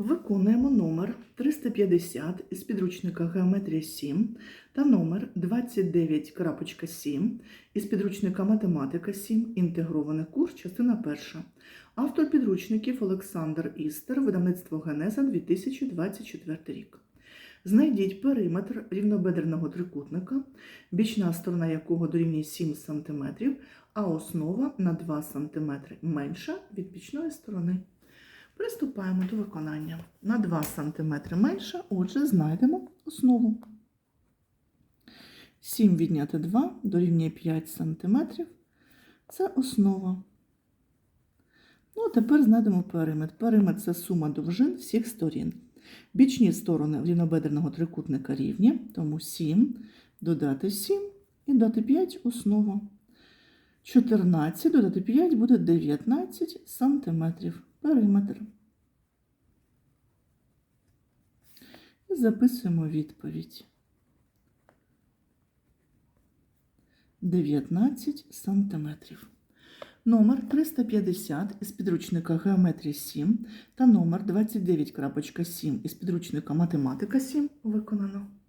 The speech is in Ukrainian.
Виконуємо номер 350 із підручника Геометрія 7 та номер 29.7 із підручника Математика 7, інтегрований курс, частина перша. Автор підручників Олександр Істер, видавництво Генеза 2024 рік. Знайдіть периметр рівнобедреного трикутника, бічна сторона якого дорівнює 7 см, а основа на 2 см менша від бічної сторони. Приступаємо до виконання. На 2 см менше, отже, знайдемо основу. 7 відняти 2 дорівнює 5 см. Це основа. Ну, а тепер знайдемо периметр. Периметр це сума довжин всіх сторін. Бічні сторони рівнобедреного трикутника рівні, тому 7 додати 7 і додати 5 основа. 14 додати 5 буде 19 сантиметрів. Периметр. І записуємо відповідь. 19 сантиметрів. Номер 350 із підручника Геометрія 7 та номер 29.7 із підручника Математика 7 виконано.